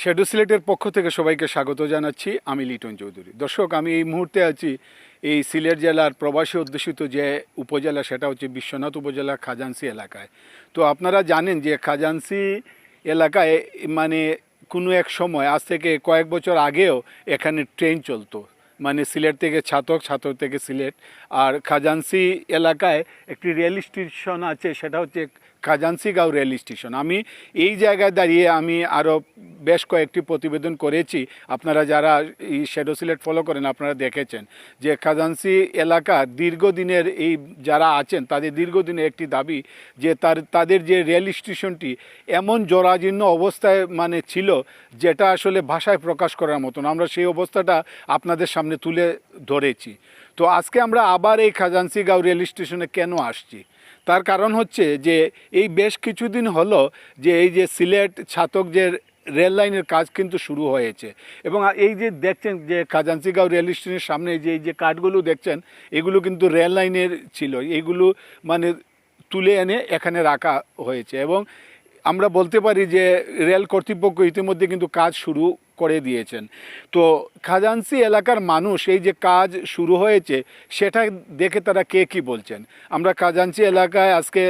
Shadow সিলেটের পক্ষ থেকে সবাইকে স্বাগত জানাচ্ছি। আমি লিটন চৌধুরী। দর্শক, আমি এই মুহূর্তে আছি এই সিলেট জেলার প্রবাসী অধ্যুষিত যে উপজেলা, সেটা হচ্ছে বিশ্বনাথ উপজেলা খাজানসি এলাকায়। তো আপনারা জানেন যে খাজানসি এলাকায় মানে কোনো এক সময়, আজ থেকে কয়েক বছর আগেও এখানে ট্রেন চলতো। মানে সিলেট থেকে ছাতক ছাতক থেকে সিলেট। আর খাজানসি এলাকায় একটি রেল স্টেশন আছে, সেটা হচ্ছে খাজানসিগাঁও রেল স্টেশন। আমি এই জায়গায় দাঁড়িয়ে আমি আরও বেশ কয়েকটি প্রতিবেদন করেছি। আপনারা যারা এই শ্যাডো সিলেট ফলো করেন, আপনারা দেখেছেন যে খাজানসি এলাকা দীর্ঘদিনের এই যারা আছেন, তাদের দীর্ঘদিনের একটি দাবি যে তার, তাদের যে রেল স্টেশনটি এমন জরাজীর্ণ অবস্থায় মানে ছিল যেটা আসলে ভাষায় প্রকাশ করার মতন। আমরা সেই অবস্থাটা আপনাদের সামনে তুলে ধরেছি। তো আজকে আমরা আবার এই খাজানসিগাঁও রেল স্টেশনে কেন আসছি? তার কারণ হচ্ছে যে এই বেশ কিছুদিন হলো যে এই যে সিলেট ছাতক যে রেল লাইনের কাজ কিন্তু শুরু হয়েছে। এবং এই যে দেখছেন যে খাজানসিগাঁও রেল স্টেশনের সামনে যে, এই যে কাঠগুলো দেখছেন, এগুলো কিন্তু রেল লাইনের ছিল। এগুলো মানে তুলে এনে এখানে রাখা হয়েছে। এবং আমরা বলতে পারি যে রেল কর্তৃপক্ষ ইতিমধ্যে কিন্তু কাজ শুরু করে দিয়েছেন। তো খাজানসি এলাকার মানুষ এই যে কাজ শুরু হয়েছে, সেটা দেখে তারা কে কি বলছেন? আমরা খাজানসি এলাকায় আজকে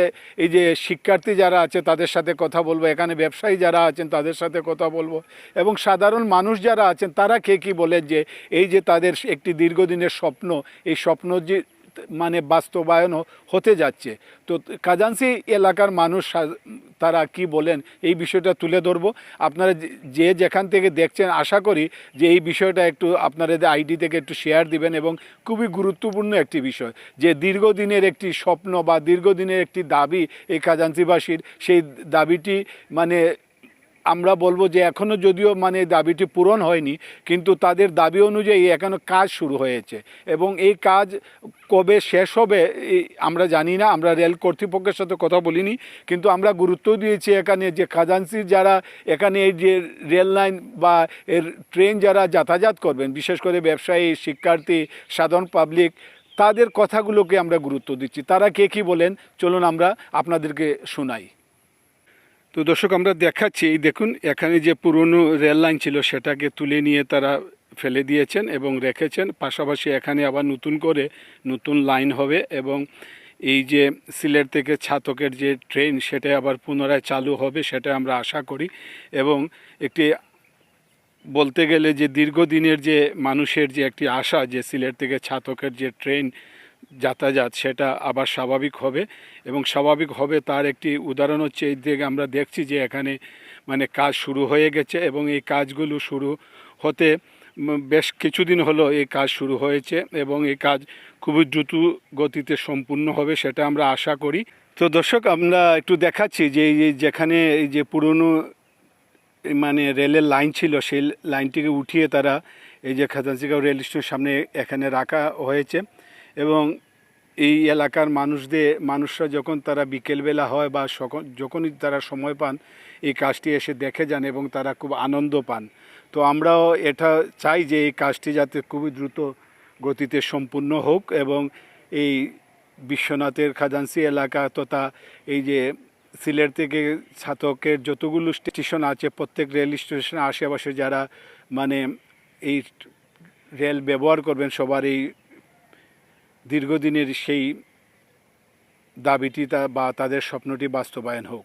এই যে শিক্ষার্থী যারা আছে, তাদের সাথে কথা বলব। এখানে ব্যবসায়ী যারা আছেন, তাদের সাথে কথা বলব। এবং সাধারণ মানুষ যারা আছেন, তারা কে কি বলেন যে, এই যে তাদের একটি দীর্ঘদিনের স্বপ্ন, এই স্বপ্ন যে মানে বাস্তবায়নও হতে যাচ্ছে। তো কাজানসি এলাকার মানুষ তারা কি বলেন এই বিষয়টা তুলে ধরবো। আপনারা যে- যেখান থেকে দেখছেন, আশা করি যে এই বিষয়টা একটু আপনাদের আইডি থেকে একটু শেয়ার দিবেন এবং খুবই গুরুত্বপূর্ণ একটি বিষয়, যে দীর্ঘদিনের একটি স্বপ্ন বা দীর্ঘদিনের একটি দাবি এই খাজানসিবাসীর সেই দাবিটি মানে আমরা বলব যে এখনও যদিও মানে দাবিটি পূরণ হয়নি, কিন্তু তাদের দাবি অনুযায়ী এখনও কাজ শুরু হয়েছে। এবং এই কাজ কবে শেষ হবে আমরা জানি না, আমরা রেল কর্তৃপক্ষের সাথে কথা বলিনি, কিন্তু আমরা গুরুত্ব দিয়েছি এখানে যে খাজানসির যারা এখানে এই যে রেল লাইন বা এর ট্রেন যারা যাতায়াত করবেন, বিশেষ করে ব্যবসায়ী, শিক্ষার্থী, সাধারণ পাবলিক, তাদের কথাগুলোকে আমরা গুরুত্ব দিচ্ছি। তারা কে কী বলেন? চলুন আমরা আপনাদেরকে শোনাই। তো দর্শক, আমরা দেখাচ্ছি, এই দেখুন, এখানে যে পুরনো রেল লাইন ছিল, সেটাকে তুলে নিয়ে তারা ফেলে দিয়েছেন এবং রেখেছেন। পাশাপাশি এখানে আবার নতুন করে নতুন লাইন হবে এবং এই যে সিলেট থেকে ছাতকের যে ট্রেন, সেটা আবার পুনরায় চালু হবে, সেটা আমরা আশা করি। এবং একটি বলতে গেলে যে দীর্ঘদিনের যে মানুষের যে একটি আশা, যে সিলেট থেকে ছাতকের যে ট্রেন যাতায়াত সেটা আবার স্বাভাবিক হবে এবং স্বাভাবিক হবে তার একটি উদাহরণ হচ্ছে এই দিকে আমরা দেখছি যে এখানে মানে কাজ শুরু হয়ে গেছে এবং এই কাজগুলো শুরু হতে বেশ কিছুদিন হলো এই কাজ শুরু হয়েছে এবং এই কাজ খুবই দ্রুত গতিতে সম্পূর্ণ হবে সেটা আমরা আশা করি। তো দর্শক, আমরা একটু দেখাচ্ছি যে যেখানে এই যে পুরনো মানে রেলের লাইন ছিল সেই লাইনটিকে উঠিয়ে তারা এই যে খাজানচিগাঁও রেল স্টেশনের সামনে এখানে রাখা হয়েছে। এবং এই এলাকার মানুষদের, মানুষরা যখন তারা বিকেলবেলা হয় বা যখনই তারা সময় পান, এই কাজটি এসে দেখে যান এবং তারা খুব আনন্দ পান। তো আমরাও এটা চাই যে এই কাজটি যাতে খুবই দ্রুত গতিতে সম্পূর্ণ হোক এবং এই বিশ্বনাথের খাজানসি এলাকা তথা এই যে সিলেট থেকে ছাতকের যতগুলো স্টেশন আছে, প্রত্যেক রেল স্টেশনের আশেপাশে যারা মানে এই রেল ব্যবহার করবেন, সবার এই দীর্ঘদিনের সেই দাবিটি তা- বা তাদের স্বপ্নটি বাস্তবায়ন হোক।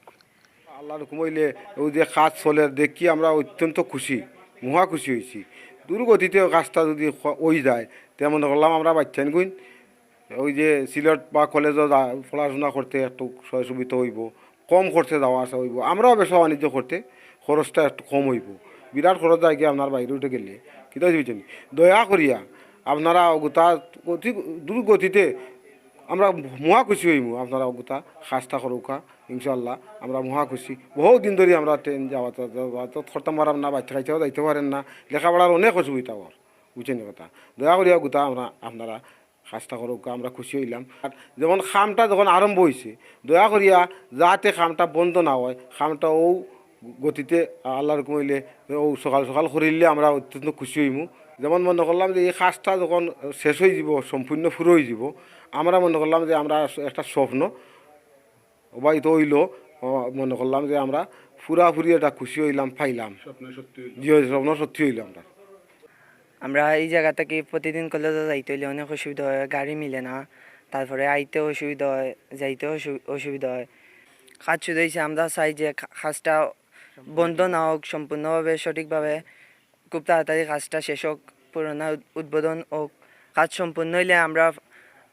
আল্লাহর কমাইলে ওই যে কাজ চলে, দেখি আমরা অত্যন্ত খুশি, মহা খুশি হয়েছি। দ্রুতগতিতে কাজটা যদি হয়ে যায়, তেমন করলাম আমরা বাচ্চান গুইন ওই যে সিলেট বা কলেজে পড়াশোনা করতে একটু সুবিধা হইব, কম খরচে যাওয়া আসা হইব। আমরাও ব্যবসা বাণিজ্য করতে খরচটা একটু কম হইব। বিরাট খরচ যায় কি আপনার বাইরে উঠে গেলে। বুঝছেন? দয়া করিয়া আপনারা গোটা গতি দ্রুত গতিতে আমরা মহা খুশি হইমু। আপনারা গোটা খাস্তা করুকা ইনশাল্লাহ আমরা মহা খুশি। বহু দিন ধরে আমরা ট্রেন যাওয়া তো করতাম পারাম না বাচ্চা কাচ্চাও যাইতে পারেন না। লেখাপড়ার অনেক অসুবিধা ওর বুঝছেন কথা? দয়া করিয়া গোটা আমরা, আপনারা খাস্তা করুকা আমরা খুশি হইলাম। আর যখন খামটা যখন আরম্ভ হয়েছে দয়া করিয়া যাতে খামটা বন্ধ না হয়, খামটা ও গতিতে আল্লাহর কইলে ও সকাল সকাল করিলে আমরা অত্যন্ত খুশি হইমু। যেমন মনে করলাম যে এই কাজটা যখন শেষ হয়ে যাব সম্পূর্ণ ফুরো হয়ে যাব আমরা মনে করলাম যে আমরা একটা স্বপ্ন বা তো হইল মনে করলাম যে আমরা পুরাপুরি একটা খুশি হইলাম পাইলাম। স্বপ্ন সত্যি যে স্বপ্ন সত্যি হইলাম আমরা। আমরা এই জায়গা থেকে প্রতিদিন কলেজে যাইতে হইলে অনেক অসুবিধা হয় গাড়ি মিলে না। তারপরে আইতেও অসুবিধা হয় যাইতেও অসু- অসুবিধা হয়। কাজ শুধু হয়েছে আমরা চাই যে কাজটা বন্ধ না হোক সম্পূর্ণভাবে সঠিকভাবে খুব তাড়াতাড়ি কাজটা শেষ হোক, পুরোনো উদ- উদ্বোধন হোক, কাজ সম্পূর্ণ হইলে আমরা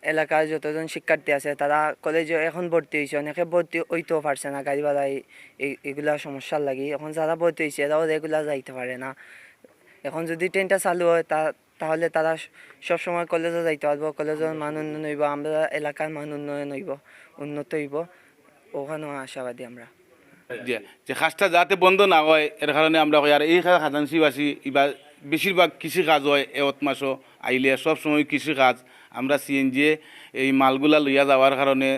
এলাকার যতজন শিক্ষার্থী আছে, তারা কলেজে এখন ভর্তি হয়েছে অনেকে ভর্তি হইতেও পারছে না গাড়ি ভাড়া এই- এই- এগুলা সমস্যার লাগে। এখন যারা ভর্তি হয়েছে এরাও রেগুলার যাইতে পারে না। এখন যদি ট্রেনটা চালু হয়, তা, তাহলে তারা সবসময় কলেজে যাইতে পারব কলেজের মান উন্নয়ন হইব, আমরা এলাকার মান উন্নয়ন হইব, উন্নত হইব। ওখানেও আশাবাদী আমরা। যে কাজটা যাতে বন্ধ না হয় এর কারণে আমরা কই আর এই খাজানসিবাসী এবার বেশিরভাগ কৃষি কাজ হয় এত মাসও আইলে সব সময় কৃষি কাজ আমরা সিএনজি এই মালগুলা লইয়া যাওয়ার কারণে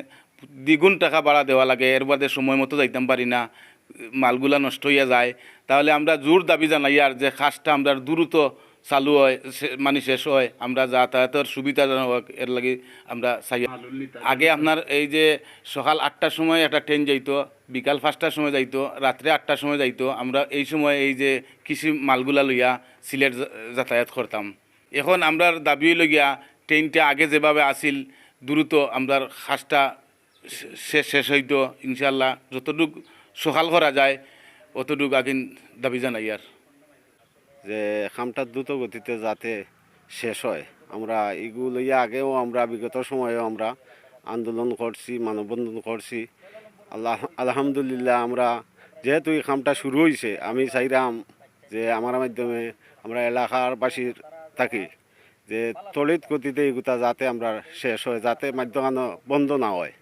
দ্বিগুণ টাকা ভাড়া দেওয়া লাগে এর বাদে সময় মতো যাইতাম পারি না মালগুলা নষ্ট হইয়া যায়। তাহলে আমরা জোর দাবি জানাই আর যে কাজটা আমরা দ্রুত চালু হয় মানে শেষ হয় আমরা যাতায়াতের সুবিধাজনক হোক এর লাগে আমরা চাই। আগে আপনার এই যে সকাল আটটার সময় একটা ট্রেন যাইতো বিকাল পাঁচটার সময় যাইতো, রাত্রে আটটার সময় যাইতো। আমরা এই সময় এই যে কৃষি মালগুলা লইয়া সিলেট যাতায়াত করতাম। এখন আমরা দাবি লগিয়া ট্রেনটা আগে যেভাবে আসিল দ্রুত আমরা খাসটা শেষ শেষ হইতো ইনশাল্লাহ যতটুকু সকাল করা যায়, অতটুকু আগিন দাবি জানাই আর। যে খামটা দ্রুত গতিতে যাতে শেষ হয়। আমরা এগুলো আগেও আমরা, বিগত সময়েও আমরা আন্দোলন করছি, মানববন্ধন করছি। আল্লাহ, আলহামদুলিল্লাহ আমরা যেহেতু এই কামটা শুরু হয়েছে আমি চাইরাম যে আমার মাধ্যমে আমরা এলাকার বাসীর থাকি, যে তড়িৎ গতিতে এগুতা যাতে আমরা শেষ হয়, যাতে মাধ্যম বন্ধ না হয়।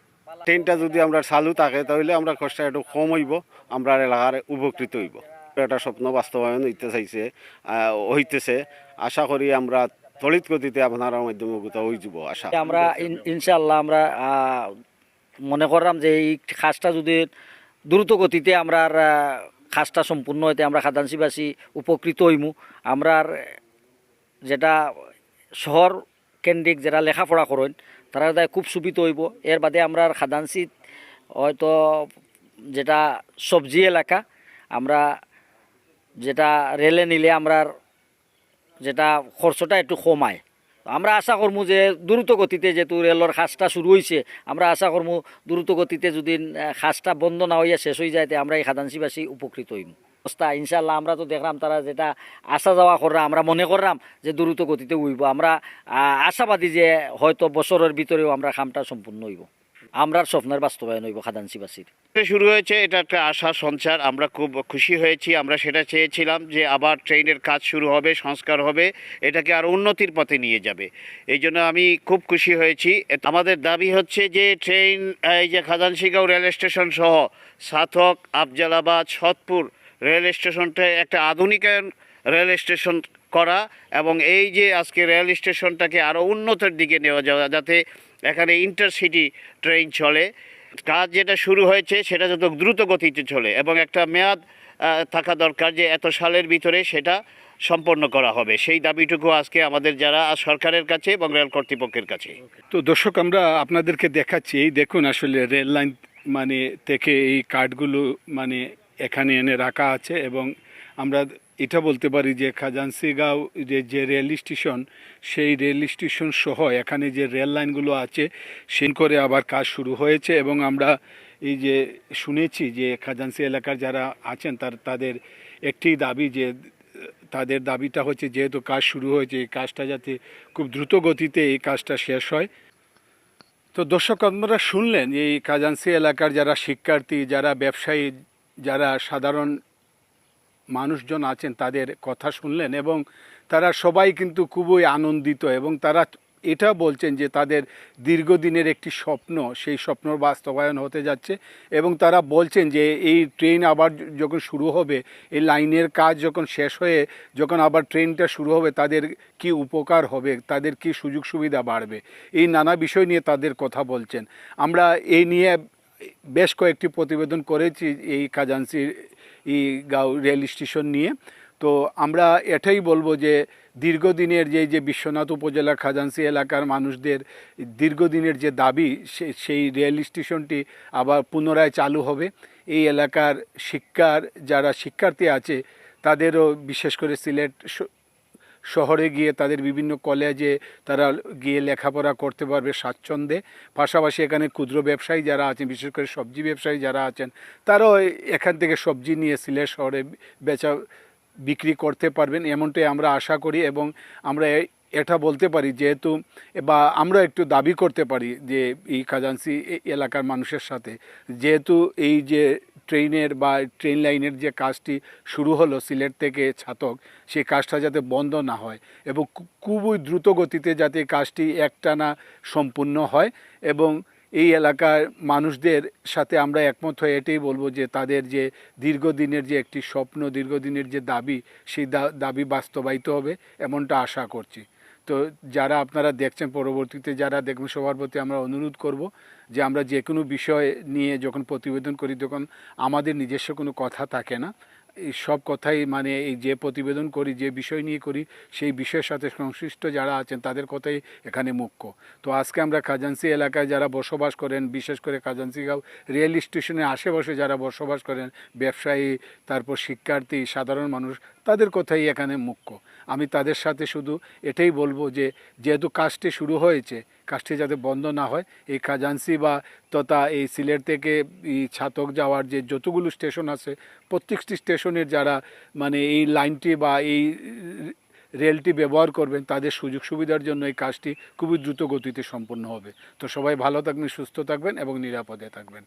ট্রেনটা যদি আমরা চালু থাকে, তাহলে আমরা কষ্ট একটু কম হইব, আমরা এলাকার উপকৃত হইব। একটা স্বপ্ন বাস্তবায়ন হইতে চাইছে হইতেছে। আশা করি আমরা তড়িৎ গতিতে আপনার মাধ্যমে হয়ে যাব, আশা। আমরা ইনশাল্লাহ আমরা মনে করলাম যে এই কাজটা যদি দ্রুত গতিতে আমরা কাজটা সম্পূর্ণ হইতে আমরা খাদানসিবাসী উপকৃত হইমু। আমরা আর, যেটা শহর কেন্দ্রিক যারা লেখাপড়া করেন তারা তাই খুব সুবিধা হইব। এর বাদে আমরা খাদানসিত হয়তো যেটা সবজি এলাকা আমরা যেটা রেলে নিলে আমরা যেটা খরচটা একটু কমায়। আমরা আশা করব যে দ্রুত গতিতে যেহেতু রেলর খাসটা শুরু হয়েছে আমরা আশা করব দ্রুত গতিতে যদি খাসটা বন্ধ না হইয়া শেষ হয়ে যায় আমরা এই খাদানসিবাসী উপকৃত হইম। অবস্থা ইনশাল্লাহ আমরা তো দেখলাম তারা যেটা আসা যাওয়া করলাম আমরা মনে করলাম যে দ্রুত গতিতে উইব। আমরা আশাবাদী যে হয়তো বছরের ভিতরেও আমরা খামটা সম্পূর্ণ হইব। আমরার স্বপ্নের বাস্তবায়ন হইব খাদানসিবাসীর এটা শুরু হয়েছে, এটা একটা আশা, সঞ্চার। আমরা খুব খুশি হয়েছি, আমরা সেটা চেয়েছিলাম যে আবার ট্রেনের কাজ শুরু হবে, সংস্কার হবে, এটাকে আরও উন্নতির পথে নিয়ে যাবে। এই জন্য আমি খুব খুশি হয়েছি। আমাদের দাবি হচ্ছে যে ট্রেন, এই যে খাজানশিগাঁও রেল স্টেশন সহ সাথক আফজালাবাদ সৎপুর রেল স্টেশনটা একটা আধুনিকায়ন রেল স্টেশন করা এবং এই যে আজকে রেল স্টেশনটাকে আরও উন্নতির দিকে নেওয়া যাওয়া, যাতে এখানে ইন্টারসিটি ট্রেন চলে। কাজ যেটা শুরু হয়েছে, সেটা যত দ্রুত গতিতে চলে এবং একটা মেয়াদ থাকা দরকার যে এত সালের ভিতরে সেটা সম্পন্ন করা হবে। সেই দাবিটুকু আজকে আমাদের যারা সরকারের কাছে এবং রেল কর্তৃপক্ষের কাছে। তো দর্শক, আমরা আপনাদেরকে দেখাচ্ছি, এই দেখুন আসলে রেল লাইন মানে থেকে এই কার্ডগুলো মানে এখানে এনে রাখা আছে এবং আমরা এটা বলতে পারি যে খাজানসিগাঁও যে যে রেল স্টেশন, সেই রেল স্টেশন সহ এখানে যে রেল লাইনগুলো আছে সেই করে আবার কাজ শুরু হয়েছে এবং আমরা এই যে শুনেছি যে খাজানসি এলাকার যারা আছেন, তার, তাদের একটি দাবি যে, তাদের দাবিটা হচ্ছে যেহেতু কাজ শুরু হয়েছে, এই কাজটা যাতে খুব দ্রুত গতিতে এই কাজটা শেষ হয়। তো দর্শক, আপনারা শুনলেন এই কাজানসি এলাকার যারা শিক্ষার্থী, যারা ব্যবসায়ী, যারা সাধারণ মানুষজন আছেন, তাদের কথা শুনলেন এবং তারা সবাই কিন্তু খুবই আনন্দিত এবং তারা এটা বলছেন যে তাদের দীর্ঘদিনের একটি স্বপ্ন, সেই স্বপ্ন বাস্তবায়ন হতে যাচ্ছে এবং তারা বলছেন যে এই ট্রেন আবার যখন শুরু হবে, এই লাইনের কাজ যখন শেষ হয়ে যখন আবার ট্রেনটা শুরু হবে, তাদের কি উপকার হবে, তাদের কি সুযোগ সুবিধা বাড়বে, এই নানা বিষয় নিয়ে তাদের কথা বলছেন। আমরা এই নিয়ে বেশ কয়েকটি প্রতিবেদন করেছি এই কাজানসির এই গাও, রেল স্টেশন নিয়ে। তো আমরা এটাই বলব যে দীর্ঘদিনের যে যে বিশ্বনাথ উপজেলা খাজানসি এলাকার মানুষদের দীর্ঘদিনের যে দাবি সেই রেল স্টেশনটি আবার পুনরায় চালু হবে। এই এলাকার শিক্ষার, যারা শিক্ষার্থী আছে, তাদেরও বিশেষ করে সিলেট শহরে গিয়ে তাদের বিভিন্ন কলেজে তারা গিয়ে লেখাপড়া করতে পারবে স্বাচ্ছন্দ্যে। পাশাপাশি এখানে ক্ষুদ্র ব্যবসায়ী যারা আছেন, বিশেষ করে সবজি ব্যবসায়ী যারা আছেন, তারাও এখান থেকে সবজি নিয়ে সিলেট শহরে বেচা বিক্রি করতে পারবেন, এমনটাই আমরা আশা করি এবং আমরা এটা বলতে পারি যেহেতু বা আমরা একটু দাবি করতে পারি যে এই খাজানসি এলাকার মানুষের সাথে। যেহেতু এই যে ট্রেনের বা ট্রেন লাইনের যে কাজটি শুরু হলো সিলেট থেকে ছাতক, সেই কাজটা যাতে বন্ধ না হয় এবং খুবই দ্রুত গতিতে যাতে কাজটি একটানা সম্পূর্ণ হয় এবং এই এলাকার মানুষদের সাথে আমরা একমত হয়ে এটাই বলব যে তাদের যে দীর্ঘদিনের যে একটি স্বপ্ন, দীর্ঘদিনের যে দাবি, সেই দাবি বাস্তবায়িত হবে এমনটা আশা করছি। তো যারা আপনারা দেখছেন পরবর্তীতে, যারা দেখবেন সবার প্রতি আমরা অনুরোধ করব যে আমরা যে কোনো বিষয় নিয়ে যখন প্রতিবেদন করি, তখন আমাদের নিজস্ব কোনো কথা থাকে না। এই সব কথাই মানে এই যে প্রতিবেদন করি, যে বিষয় নিয়ে করি, সেই বিষয়ের সাথে সংশ্লিষ্ট যারা আছেন, তাদের কথাই এখানে মুখ্য। তো আজকে আমরা খাজানসি এলাকায় যারা বসবাস করেন, বিশেষ করে খাজানসিগাঁও রেল স্টেশনের আশেপাশে যারা বসবাস করেন, ব্যবসায়ী, তারপর শিক্ষার্থী, সাধারণ মানুষ তাদের কথাই এখানে মুখ্য। আমি তাদের সাথে শুধু এটাই বলব যে, যেহেতু কাজটি শুরু হয়েছে, কাজটি যাতে বন্ধ না হয়, এই খাজানসি বা তথা এই সিলেট থেকে ছাতক যাওয়ার যে যতগুলো স্টেশন আছে, প্রত্যেকটি স্টেশনের যারা মানে এই লাইনটি বা এই রেলটি ব্যবহার করবেন, তাদের সুযোগ সুবিধার জন্য এই কাজটি খুবই দ্রুত গতিতে সম্পন্ন হবে। তো সবাই ভালো থাকবেন, সুস্থ থাকবেন এবং নিরাপদে থাকবেন।